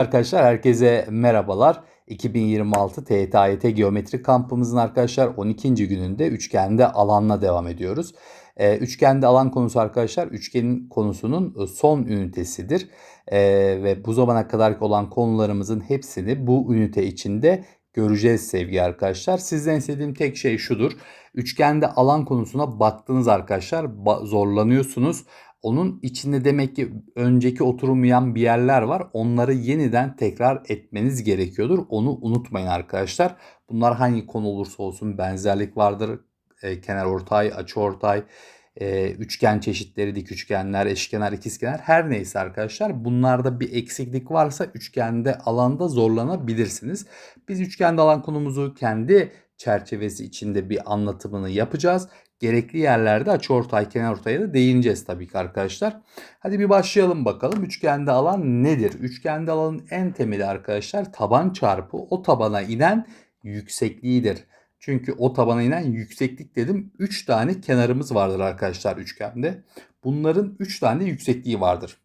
Arkadaşlar herkese merhabalar. 2026 TYT Geometri kampımızın arkadaşlar 12. gününde üçgende alanla devam ediyoruz. Ee, üçgende alan konusu arkadaşlar üçgenin konusunun son ünitesidir. Ee, ve bu zamana kadar olan konularımızın hepsini bu ünite içinde göreceğiz sevgili arkadaşlar. Sizden istediğim tek şey şudur. Üçgende alan konusuna baktınız arkadaşlar zorlanıyorsunuz. Onun içinde demek ki önceki oturmayan bir yerler var. Onları yeniden tekrar etmeniz gerekiyordur. Onu unutmayın arkadaşlar. Bunlar hangi konu olursa olsun benzerlik vardır. E, kenar ortay, açı ortay, e, üçgen çeşitleri, dik üçgenler, eşkenar, ikizkenar her neyse arkadaşlar. Bunlarda bir eksiklik varsa üçgende alanda zorlanabilirsiniz. Biz üçgende alan konumuzu kendi çerçevesi içinde bir anlatımını yapacağız gerekli yerlerde açıortay, kenarortaya da değineceğiz tabii ki arkadaşlar. Hadi bir başlayalım bakalım. Üçgende alan nedir? Üçgende alanın en temeli arkadaşlar taban çarpı o tabana inen yüksekliğidir. Çünkü o tabana inen yükseklik dedim. 3 tane kenarımız vardır arkadaşlar üçgende. Bunların 3 tane yüksekliği vardır.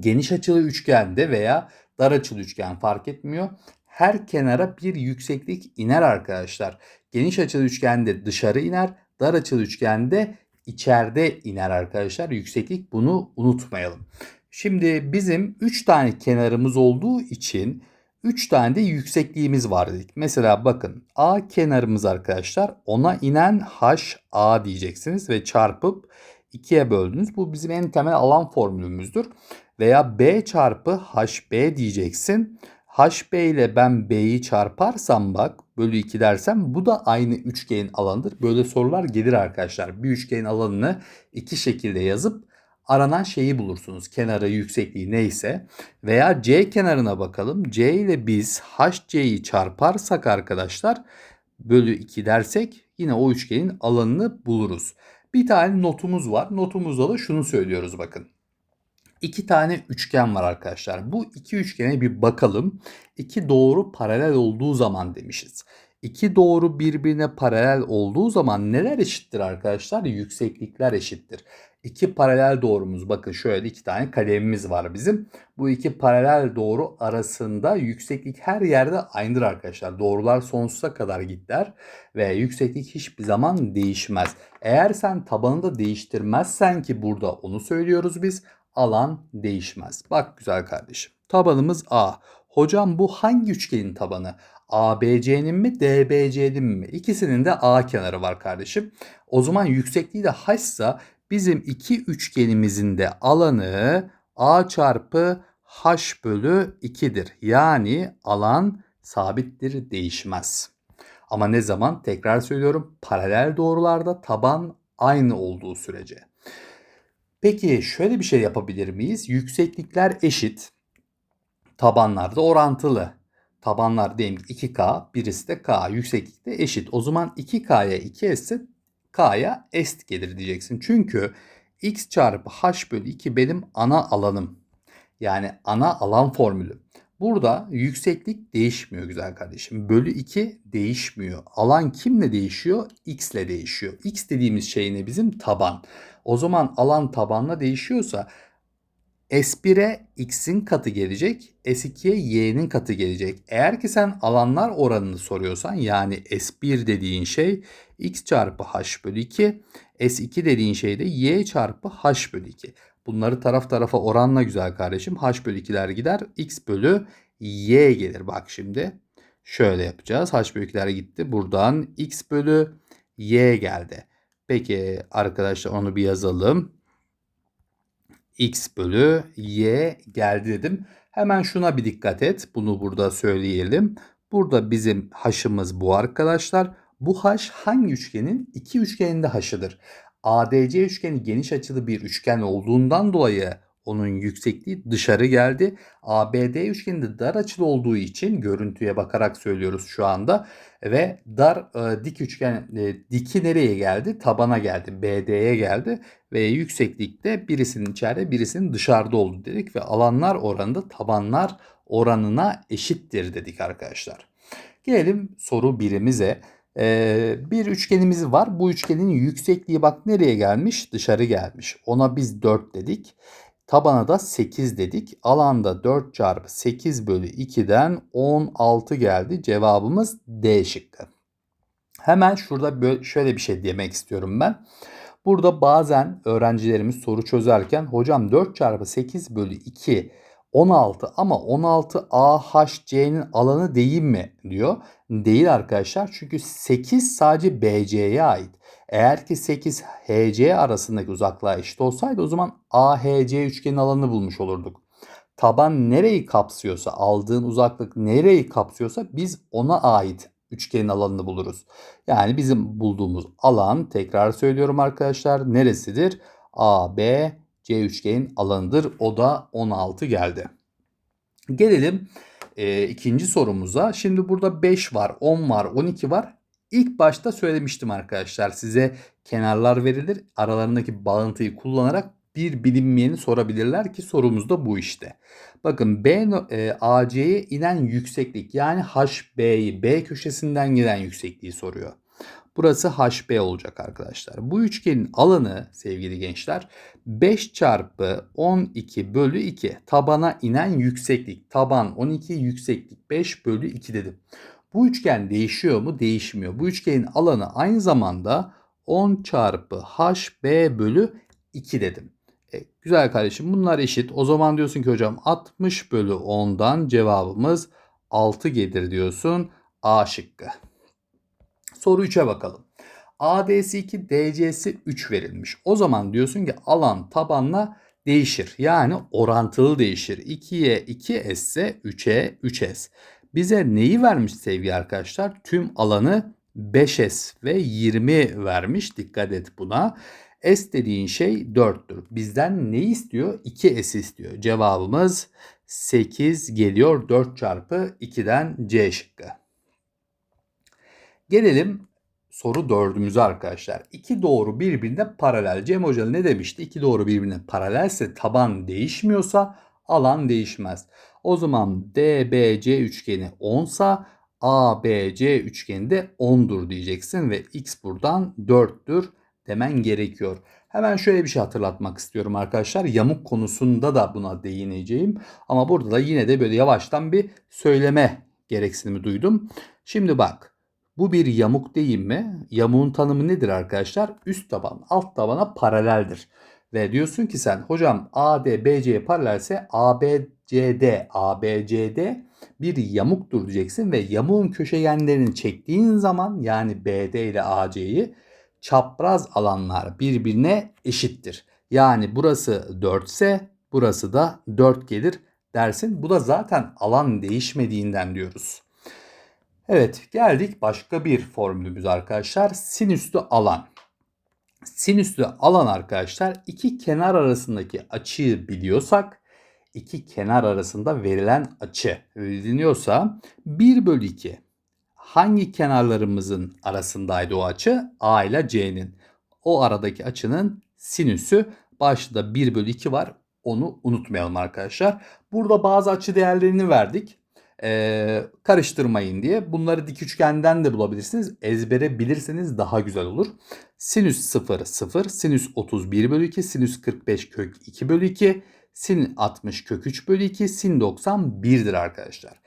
Geniş açılı üçgende veya dar açılı üçgen fark etmiyor. Her kenara bir yükseklik iner arkadaşlar. Geniş açılı üçgende dışarı iner dar açılı üçgende içeride iner arkadaşlar. Yükseklik bunu unutmayalım. Şimdi bizim 3 tane kenarımız olduğu için 3 tane de yüksekliğimiz var dedik. Mesela bakın A kenarımız arkadaşlar ona inen HA diyeceksiniz ve çarpıp 2'ye böldünüz. Bu bizim en temel alan formülümüzdür. Veya B çarpı HB diyeceksin. HB ile ben B'yi çarparsam bak bölü 2 dersem bu da aynı üçgenin alanıdır. Böyle sorular gelir arkadaşlar. Bir üçgenin alanını iki şekilde yazıp aranan şeyi bulursunuz. Kenarı, yüksekliği neyse. Veya C kenarına bakalım. C ile biz HC'yi çarparsak arkadaşlar bölü 2 dersek yine o üçgenin alanını buluruz. Bir tane notumuz var. Notumuzda da şunu söylüyoruz bakın iki tane üçgen var arkadaşlar. Bu iki üçgene bir bakalım. İki doğru paralel olduğu zaman demişiz. İki doğru birbirine paralel olduğu zaman neler eşittir arkadaşlar? Yükseklikler eşittir. İki paralel doğrumuz bakın şöyle iki tane kalemimiz var bizim. Bu iki paralel doğru arasında yükseklik her yerde aynıdır arkadaşlar. Doğrular sonsuza kadar gider ve yükseklik hiçbir zaman değişmez. Eğer sen tabanını da değiştirmezsen ki burada onu söylüyoruz biz alan değişmez. Bak güzel kardeşim. Tabanımız A. Hocam bu hangi üçgenin tabanı? ABC'nin mi DBC'nin mi? İkisinin de A kenarı var kardeşim. O zaman yüksekliği de H ise bizim iki üçgenimizin de alanı A çarpı H bölü 2'dir. Yani alan sabittir değişmez. Ama ne zaman? Tekrar söylüyorum. Paralel doğrularda taban aynı olduğu sürece. Peki şöyle bir şey yapabilir miyiz? Yükseklikler eşit. Tabanlar da orantılı. Tabanlar diyelim ki 2K, birisi de K. Yükseklik de eşit. O zaman 2K'ya 2S ise K'ya S gelir diyeceksin. Çünkü X çarpı H bölü 2 benim ana alanım. Yani ana alan formülü. Burada yükseklik değişmiyor güzel kardeşim. Bölü 2 değişmiyor. Alan kimle değişiyor? X ile değişiyor. X dediğimiz şey ne bizim? Taban. O zaman alan tabanla değişiyorsa S1'e x'in katı gelecek, S2'ye y'nin katı gelecek. Eğer ki sen alanlar oranını soruyorsan yani S1 dediğin şey x çarpı h bölü 2, S2 dediğin şey de y çarpı h bölü 2. Bunları taraf tarafa oranla güzel kardeşim. h bölü 2'ler gider, x bölü y gelir. Bak şimdi şöyle yapacağız. h bölü 2'ler gitti. Buradan x bölü y geldi. Peki arkadaşlar onu bir yazalım. X bölü Y geldi dedim. Hemen şuna bir dikkat et. Bunu burada söyleyelim. Burada bizim haşımız bu arkadaşlar. Bu haş hangi üçgenin? İki üçgeninde haşıdır. ADC üçgeni geniş açılı bir üçgen olduğundan dolayı onun yüksekliği dışarı geldi. ABD üçgeninde dar açılı olduğu için görüntüye bakarak söylüyoruz şu anda. Ve dar e, dik üçgen e, diki nereye geldi? Tabana geldi. BD'ye geldi. Ve yükseklikte birisinin içeride birisinin dışarıda oldu dedik. Ve alanlar oranında tabanlar oranına eşittir dedik arkadaşlar. Gelelim soru birimize. Ee, bir üçgenimiz var. Bu üçgenin yüksekliği bak nereye gelmiş? Dışarı gelmiş. Ona biz 4 dedik. Tabana da 8 dedik. Alanda 4 çarpı 8 bölü 2'den 16 geldi. Cevabımız D şıkkı. Hemen şurada şöyle bir şey demek istiyorum ben. Burada bazen öğrencilerimiz soru çözerken hocam 4 çarpı 8 bölü 2 16 ama 16 AHC'nin alanı değil mi diyor. Değil arkadaşlar çünkü 8 sadece BC'ye ait. Eğer ki 8 HC arasındaki uzaklığa eşit olsaydı o zaman AHC üçgenin alanını bulmuş olurduk. Taban nereyi kapsıyorsa, aldığın uzaklık nereyi kapsıyorsa biz ona ait üçgenin alanını buluruz. Yani bizim bulduğumuz alan tekrar söylüyorum arkadaşlar neresidir? AB C üçgenin alanıdır. O da 16 geldi. Gelelim e, ikinci sorumuza. Şimdi burada 5 var, 10 var, 12 var. İlk başta söylemiştim arkadaşlar size kenarlar verilir. Aralarındaki bağıntıyı kullanarak bir bilinmeyeni sorabilirler ki sorumuz da bu işte. Bakın B e, AC'ye inen yükseklik yani HB'yi B köşesinden gelen yüksekliği soruyor. Burası HB olacak arkadaşlar. Bu üçgenin alanı sevgili gençler 5 çarpı 12 bölü 2 tabana inen yükseklik. Taban 12 yükseklik 5 bölü 2 dedim. Bu üçgen değişiyor mu? Değişmiyor. Bu üçgenin alanı aynı zamanda 10 çarpı HB bölü 2 dedim. E, güzel kardeşim bunlar eşit. O zaman diyorsun ki hocam 60 bölü 10'dan cevabımız 6 gelir diyorsun. A şıkkı. Soru 3'e bakalım. AD'si 2, DC'si 3 verilmiş. O zaman diyorsun ki alan tabanla değişir. Yani orantılı değişir. 2'ye 2S ise 3'e 3S. Bize neyi vermiş sevgili arkadaşlar? Tüm alanı 5S ve 20 vermiş. Dikkat et buna. S dediğin şey 4'tür. Bizden ne istiyor? 2S istiyor. Cevabımız 8 geliyor. 4 çarpı 2'den C şıkkı. Gelelim soru dördümüze arkadaşlar. İki doğru birbirine paralel. Cem Hoca ne demişti? İki doğru birbirine paralelse taban değişmiyorsa alan değişmez. O zaman DBC üçgeni 10 sa ABC üçgeni de 10'dur diyeceksin ve x buradan 4'tür demen gerekiyor. Hemen şöyle bir şey hatırlatmak istiyorum arkadaşlar. Yamuk konusunda da buna değineceğim. Ama burada da yine de böyle yavaştan bir söyleme gereksinimi duydum. Şimdi bak bu bir yamuk değil mi? Yamuğun tanımı nedir arkadaşlar? Üst taban alt tabana paraleldir. Ve diyorsun ki sen hocam AD BC'ye paralelse ABCD ABCD bir yamuktur diyeceksin ve yamuğun köşegenlerini çektiğin zaman yani BD ile AC'yi çapraz alanlar birbirine eşittir. Yani burası 4 ise burası da 4 gelir dersin. Bu da zaten alan değişmediğinden diyoruz. Evet geldik başka bir formülümüz arkadaşlar. Sinüslü alan. Sinüslü alan arkadaşlar iki kenar arasındaki açıyı biliyorsak iki kenar arasında verilen açı biliniyorsa 1 bölü 2 hangi kenarlarımızın arasındaydı o açı? A ile C'nin. O aradaki açının sinüsü başta 1 bölü 2 var. Onu unutmayalım arkadaşlar. Burada bazı açı değerlerini verdik e, karıştırmayın diye. Bunları dik üçgenden de bulabilirsiniz. Ezbere bilirseniz daha güzel olur. Sinüs 0 0, sinüs 31 bölü 2, sinüs 45 kök 2 bölü 2, sin 60 kök 3 bölü 2, sin 90 1'dir arkadaşlar.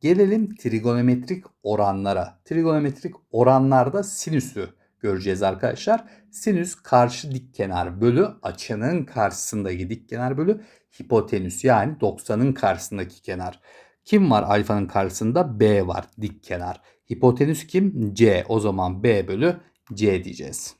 Gelelim trigonometrik oranlara. Trigonometrik oranlarda sinüsü göreceğiz arkadaşlar. Sinüs karşı dik kenar bölü açının karşısındaki dik kenar bölü hipotenüs yani 90'ın karşısındaki kenar. Kim var alfanın karşısında? B var dik kenar. Hipotenüs kim? C. O zaman B bölü C diyeceğiz.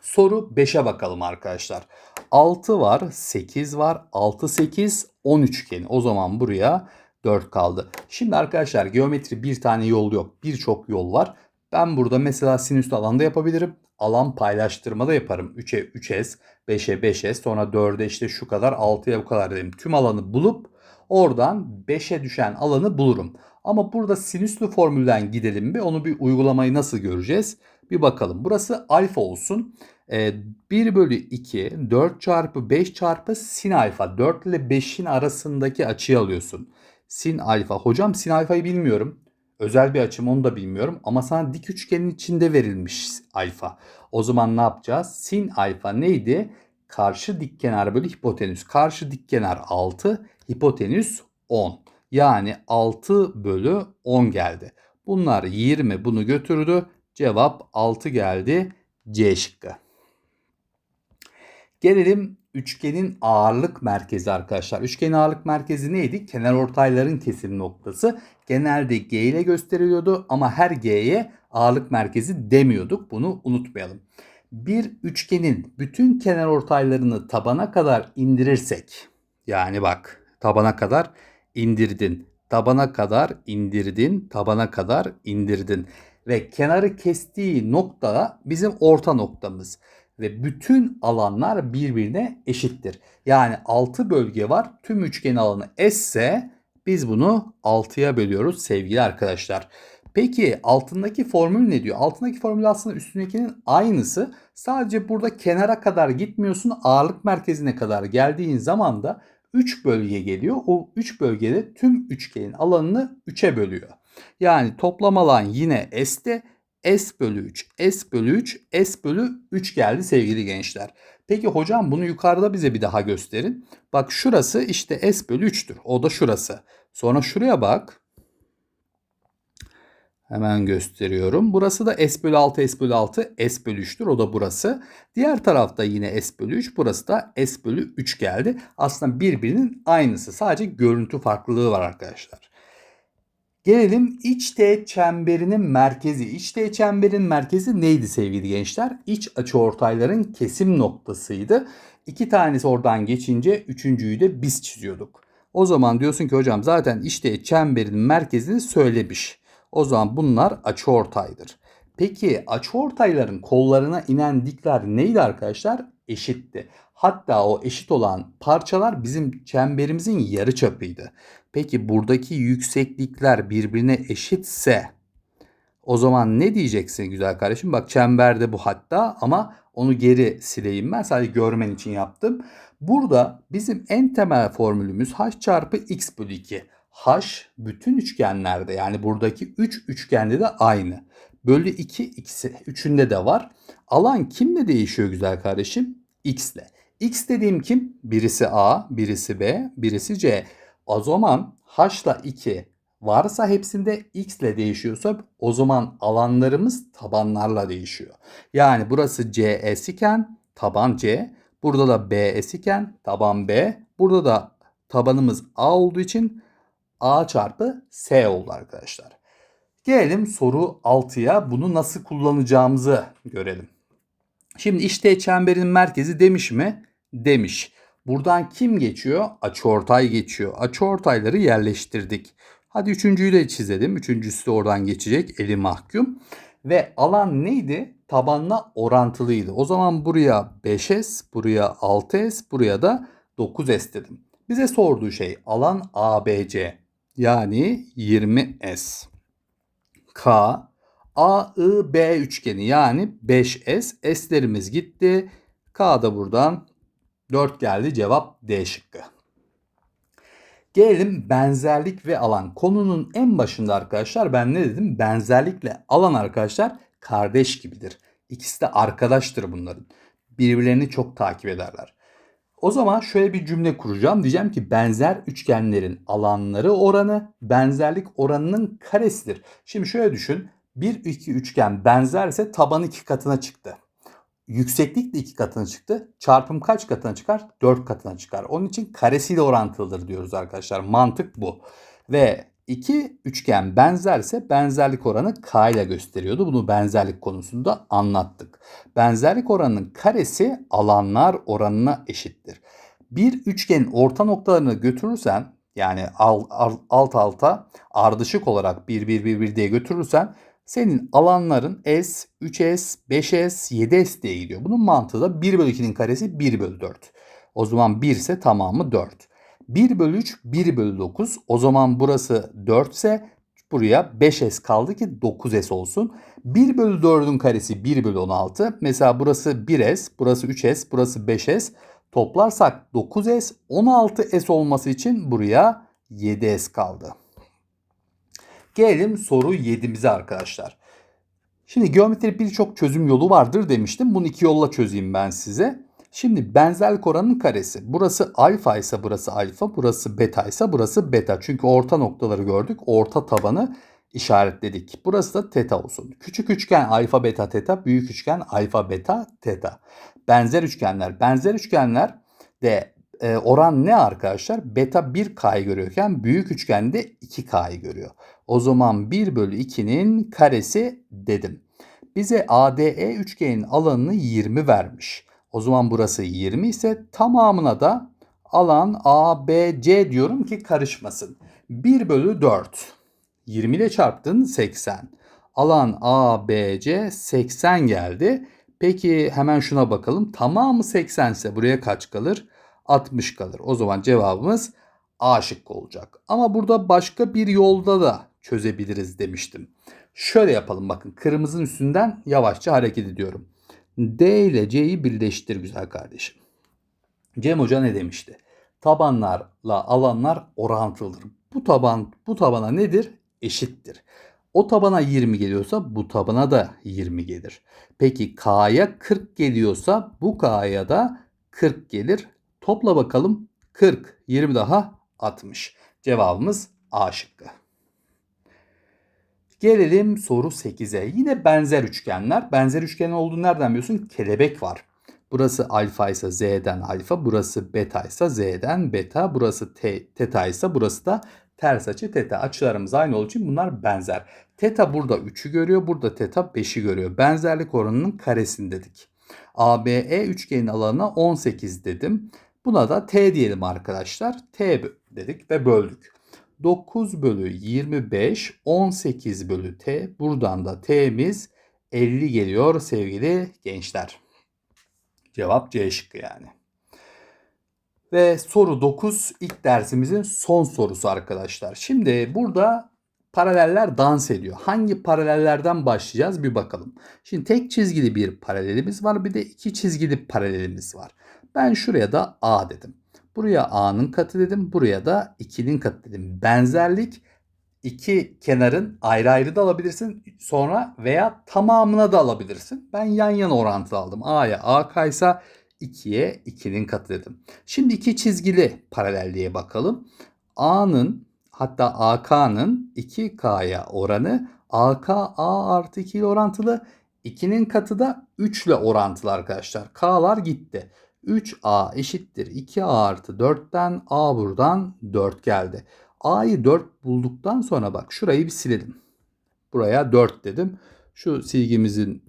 Soru 5'e bakalım arkadaşlar. 6 var, 8 var, 6, 8, 10 üçgeni. O zaman buraya 4 kaldı. Şimdi arkadaşlar geometri bir tane yol yok. Birçok yol var. Ben burada mesela sinüs alanda yapabilirim. Alan paylaştırma da yaparım. 3'e 3S, 5'e 5S, sonra 4'e işte şu kadar, 6'ya bu kadar dedim. Tüm alanı bulup Oradan 5'e düşen alanı bulurum. Ama burada sinüslü formülden gidelim bir. Onu bir uygulamayı nasıl göreceğiz? Bir bakalım. Burası alfa olsun. 1 ee, bölü 2 4 çarpı 5 çarpı sin alfa. 4 ile 5'in arasındaki açıyı alıyorsun. Sin alfa. Hocam sin alfayı bilmiyorum. Özel bir açım onu da bilmiyorum. Ama sana dik üçgenin içinde verilmiş alfa. O zaman ne yapacağız? Sin alfa neydi? Karşı dik kenar bölü hipotenüs. Karşı dik kenar 6, hipotenüs 10. Yani 6 bölü 10 geldi. Bunlar 20 bunu götürdü. Cevap 6 geldi. C şıkkı. Gelelim üçgenin ağırlık merkezi arkadaşlar. Üçgenin ağırlık merkezi neydi? Kenar ortayların kesim noktası. Genelde G ile gösteriliyordu ama her G'ye ağırlık merkezi demiyorduk. Bunu unutmayalım. Bir üçgenin bütün kenar ortaylarını tabana kadar indirirsek yani bak tabana kadar indirdin. Tabana kadar indirdin. Tabana kadar indirdin. Ve kenarı kestiği nokta bizim orta noktamız ve bütün alanlar birbirine eşittir. Yani 6 bölge var. Tüm üçgen alanı S ise biz bunu 6'ya bölüyoruz sevgili arkadaşlar. Peki altındaki formül ne diyor? Altındaki formül aslında üstündekinin aynısı. Sadece burada kenara kadar gitmiyorsun. Ağırlık merkezine kadar geldiğin zaman da 3 bölge geliyor. O 3 bölgede tüm üçgenin alanını 3'e bölüyor. Yani toplam alan yine S'te S bölü 3, S bölü 3, S bölü 3 geldi sevgili gençler. Peki hocam bunu yukarıda bize bir daha gösterin. Bak şurası işte S bölü 3'tür. O da şurası. Sonra şuraya bak. Hemen gösteriyorum. Burası da S bölü 6, S bölü 6, S bölü 3'tür. O da burası. Diğer tarafta yine S bölü 3. Burası da S bölü 3 geldi. Aslında birbirinin aynısı. Sadece görüntü farklılığı var arkadaşlar. Gelelim iç teğet çemberinin merkezi. İç teğet çemberin merkezi neydi sevgili gençler? İç açıortayların kesim noktasıydı. İki tanesi oradan geçince üçüncüyü de biz çiziyorduk. O zaman diyorsun ki hocam zaten iç teğet çemberin merkezini söylemiş. O zaman bunlar açıortaydır. Peki açıortayların kollarına inen dikler neydi arkadaşlar? Eşitti. Hatta o eşit olan parçalar bizim çemberimizin yarı çapıydı. Peki buradaki yükseklikler birbirine eşitse o zaman ne diyeceksin güzel kardeşim? Bak çemberde bu hatta ama onu geri sileyim ben sadece görmen için yaptım. Burada bizim en temel formülümüz h çarpı x bölü 2. h bütün üçgenlerde yani buradaki 3 üç üçgende de aynı. Bölü 2 ikisi üçünde de var. Alan kimle değişiyor güzel kardeşim? x ile. X dediğim kim? Birisi A, birisi B, birisi C. O zaman H ile 2 varsa hepsinde X ile değişiyorsa o zaman alanlarımız tabanlarla değişiyor. Yani burası CS iken taban C, burada da BS iken taban B, burada da tabanımız A olduğu için A çarpı S oldu arkadaşlar. Gelelim soru 6'ya bunu nasıl kullanacağımızı görelim. Şimdi işte çemberin merkezi demiş mi? demiş. Buradan kim geçiyor? Açıortay geçiyor. Açıortayları yerleştirdik. Hadi üçüncüyü de çizelim. Üçüncüsü de oradan geçecek. Eli mahkum. Ve alan neydi? Tabanla orantılıydı. O zaman buraya 5S, buraya 6S, buraya da 9S dedim. Bize sorduğu şey alan ABC. Yani 20S. K, A, I, B üçgeni yani 5S. S'lerimiz gitti. K da buradan 4 geldi cevap D şıkkı. Gelelim benzerlik ve alan. Konunun en başında arkadaşlar ben ne dedim? Benzerlikle alan arkadaşlar kardeş gibidir. İkisi de arkadaştır bunların. Birbirlerini çok takip ederler. O zaman şöyle bir cümle kuracağım. Diyeceğim ki benzer üçgenlerin alanları oranı benzerlik oranının karesidir. Şimdi şöyle düşün. Bir iki üçgen benzerse taban iki katına çıktı. Yükseklik de iki katına çıktı. Çarpım kaç katına çıkar? 4 katına çıkar. Onun için karesiyle orantılıdır diyoruz arkadaşlar. Mantık bu. Ve iki üçgen benzerse benzerlik oranı k ile gösteriyordu. Bunu benzerlik konusunda anlattık. Benzerlik oranının karesi alanlar oranına eşittir. Bir üçgenin orta noktalarını götürürsen yani alt alta ardışık olarak 1 1 1 1 diye götürürsen senin alanların S, 3S, 5S, 7S diye gidiyor. Bunun mantığı da 1 bölü 2'nin karesi 1 bölü 4. O zaman 1 ise tamamı 4. 1 bölü 3 1 bölü 9. O zaman burası 4 ise buraya 5S kaldı ki 9S olsun. 1 bölü 4'ün karesi 1 bölü 16. Mesela burası 1S, burası 3S, burası 5S. Toplarsak 9S, 16S olması için buraya 7S kaldı. Gelelim soru 7'mize arkadaşlar. Şimdi geometri birçok çözüm yolu vardır demiştim. Bunu iki yolla çözeyim ben size. Şimdi benzerlik oranının karesi. Burası alfa ise burası alfa, burası beta ise burası beta. Çünkü orta noktaları gördük. Orta tabanı işaretledik. Burası da teta olsun. Küçük üçgen alfa beta teta, büyük üçgen alfa beta teta. Benzer üçgenler. Benzer üçgenler de e, oran ne arkadaşlar? Beta 1K'yı görüyorken büyük üçgende 2K'yı görüyor. O zaman 1 bölü 2'nin karesi dedim. Bize ADE üçgenin alanını 20 vermiş. O zaman burası 20 ise tamamına da alan ABC diyorum ki karışmasın. 1 bölü 4. 20 ile çarptın 80. Alan ABC 80 geldi. Peki hemen şuna bakalım. Tamamı 80 ise buraya kaç kalır? 60 kalır. O zaman cevabımız A şıkkı olacak. Ama burada başka bir yolda da çözebiliriz demiştim. Şöyle yapalım bakın. Kırmızının üstünden yavaşça hareket ediyorum. D ile C'yi birleştir güzel kardeşim. Cem Hoca ne demişti? Tabanlarla alanlar orantılıdır. Bu taban bu tabana nedir? Eşittir. O tabana 20 geliyorsa bu tabana da 20 gelir. Peki K'ya 40 geliyorsa bu K'ya da 40 gelir. Topla bakalım. 40, 20 daha 60. Cevabımız A şıkkı. Gelelim soru 8'e. Yine benzer üçgenler. Benzer üçgen olduğunu nereden biliyorsun? Kelebek var. Burası alfa ise z'den alfa, burası beta ise z'den beta, burası te, teta ise burası da ters açı teta. Açılarımız aynı olduğu için bunlar benzer. Teta burada 3'ü görüyor, burada teta 5'i görüyor. Benzerlik oranının karesini dedik. ABE üçgenin alanına 18 dedim. Buna da t diyelim arkadaşlar. T dedik ve böldük. 9 bölü 25 18 bölü t. Buradan da t'miz 50 geliyor sevgili gençler. Cevap C şıkkı yani. Ve soru 9 ilk dersimizin son sorusu arkadaşlar. Şimdi burada paraleller dans ediyor. Hangi paralellerden başlayacağız bir bakalım. Şimdi tek çizgili bir paralelimiz var bir de iki çizgili paralelimiz var. Ben şuraya da A dedim. Buraya A'nın katı dedim. Buraya da 2'nin katı dedim. Benzerlik iki kenarın ayrı ayrı da alabilirsin. Sonra veya tamamına da alabilirsin. Ben yan yana orantılı aldım. A'ya A kaysa 2'ye 2'nin katı dedim. Şimdi iki çizgili paralelliğe bakalım. A'nın hatta AK'nın 2K'ya oranı AK A artı 2 ile orantılı. 2'nin katı da 3 ile orantılı arkadaşlar. K'lar gitti. 3A eşittir 2A artı 4'ten A buradan 4 geldi. A'yı 4 bulduktan sonra bak şurayı bir silelim. Buraya 4 dedim. Şu silgimizin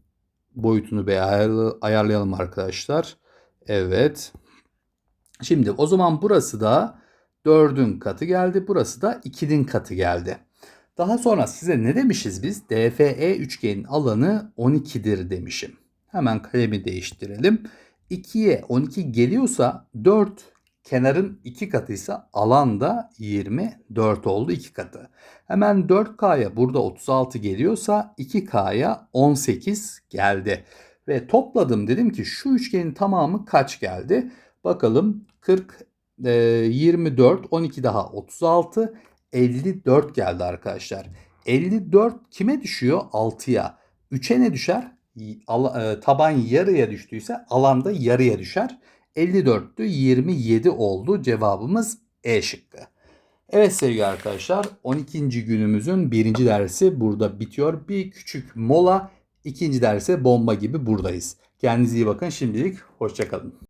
boyutunu bir ayarlayalım arkadaşlar. Evet. Şimdi o zaman burası da 4'ün katı geldi. Burası da 2'nin katı geldi. Daha sonra size ne demişiz biz? DFE üçgenin alanı 12'dir demişim. Hemen kalemi değiştirelim. 2'ye 12 geliyorsa 4 kenarın 2 katıysa alan da 24 oldu 2 katı. Hemen 4K'ya burada 36 geliyorsa 2K'ya 18 geldi. Ve topladım dedim ki şu üçgenin tamamı kaç geldi? Bakalım 40, 24, 12 daha 36, 54 geldi arkadaşlar. 54 kime düşüyor? 6'ya. 3'e ne düşer? Taban yarıya düştüyse alanda yarıya düşer. 54'tü 27 oldu cevabımız E şıkkı. Evet sevgili arkadaşlar 12. günümüzün birinci dersi burada bitiyor. Bir küçük mola ikinci derse bomba gibi buradayız. Kendinize iyi bakın şimdilik hoşçakalın.